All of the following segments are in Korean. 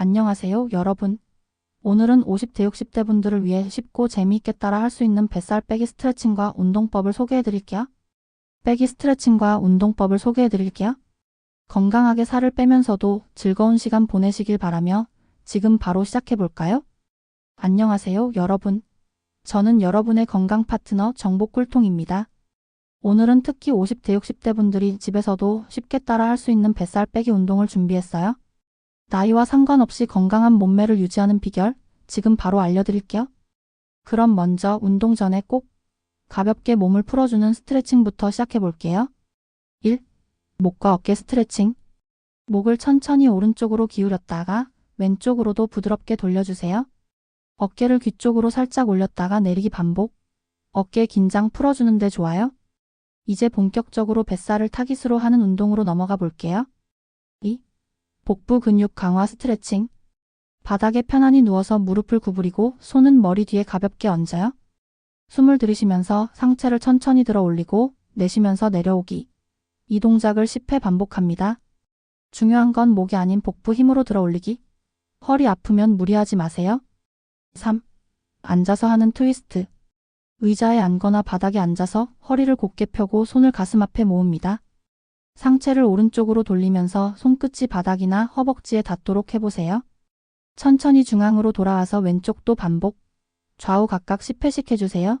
안녕하세요, 여러분. 오늘은 50대 60대 분들을 위해 쉽고 재미있게 따라 할 수 있는 뱃살 빼기 스트레칭과 운동법을 소개해 드릴게요. 빼기 스트레칭과 운동법을 소개해 드릴게요. 건강하게 살을 빼면서도 즐거운 시간 보내시길 바라며 지금 바로 시작해 볼까요? 안녕하세요, 여러분. 저는 여러분의 건강 파트너 정보꿀통입니다. 오늘은 특히 50대 60대 분들이 집에서도 쉽게 따라 할 수 있는 뱃살 빼기 운동을 준비했어요. 나이와 상관없이 건강한 몸매를 유지하는 비결 지금 바로 알려드릴게요. 그럼 먼저 운동 전에 꼭 가볍게 몸을 풀어주는 스트레칭부터 시작해 볼게요. 1. 목과 어깨 스트레칭. 목을 천천히 오른쪽으로 기울였다가 왼쪽으로도 부드럽게 돌려주세요. 어깨를 귀 쪽으로 살짝 올렸다가 내리기 반복. 어깨 긴장 풀어주는데 좋아요. 이제 본격적으로 뱃살을 타깃으로 하는 운동으로 넘어가 볼게요. 2. 복부 근육 강화 스트레칭. 바닥에 편안히 누워서 무릎을 구부리고 손은 머리 뒤에 가볍게 얹어요. 숨을 들이쉬면서 상체를 천천히 들어 올리고 내쉬면서 내려오기. 이 동작을 10회 반복합니다. 중요한 건 목이 아닌 복부 힘으로 들어 올리기. 허리 아프면 무리하지 마세요. 3. 앉아서 하는 트위스트. 의자에 앉거나 바닥에 앉아서 허리를 곧게 펴고 손을 가슴 앞에 모읍니다. 상체를 오른쪽으로 돌리면서 손끝이 바닥이나 허벅지에 닿도록 해보세요. 천천히 중앙으로 돌아와서 왼쪽도 반복. 좌우 각각 10회씩 해주세요.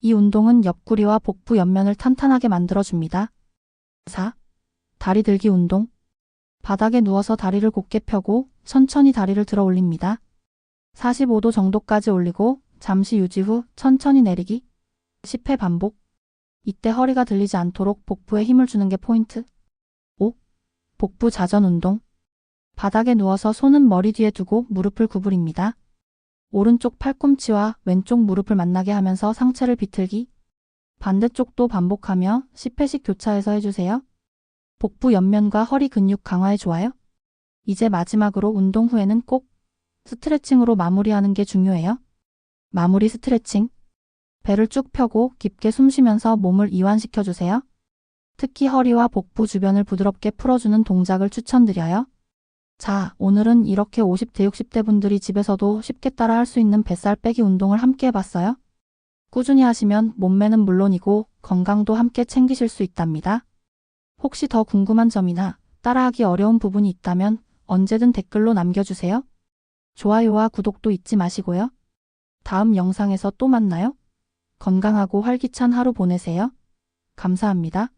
이 운동은 옆구리와 복부 옆면을 탄탄하게 만들어줍니다. 4. 다리 들기 운동. 바닥에 누워서 다리를 곧게 펴고 천천히 다리를 들어 올립니다. 45도 정도까지 올리고 잠시 유지 후 천천히 내리기. 10회 반복. 이때 허리가 들리지 않도록 복부에 힘을 주는 게 포인트. 5. 복부 자전 운동. 바닥에 누워서 손은 머리 뒤에 두고 무릎을 구부립니다. 오른쪽 팔꿈치와 왼쪽 무릎을 만나게 하면서 상체를 비틀기. 반대쪽도 반복하며 10회씩 교차해서 해주세요. 복부 옆면과 허리 근육 강화에 좋아요. 이제 마지막으로 운동 후에는 꼭 스트레칭으로 마무리하는 게 중요해요. 마무리 스트레칭. 배를 쭉 펴고 깊게 숨 쉬면서 몸을 이완시켜 주세요. 특히 허리와 복부 주변을 부드럽게 풀어주는 동작을 추천드려요. 자, 오늘은 이렇게 50대 60대 분들이 집에서도 쉽게 따라 할 수 있는 뱃살 빼기 운동을 함께 해봤어요. 꾸준히 하시면 몸매는 물론이고 건강도 함께 챙기실 수 있답니다. 혹시 더 궁금한 점이나 따라하기 어려운 부분이 있다면 언제든 댓글로 남겨주세요. 좋아요와 구독도 잊지 마시고요. 다음 영상에서 또 만나요. 건강하고 활기찬 하루 보내세요. 감사합니다.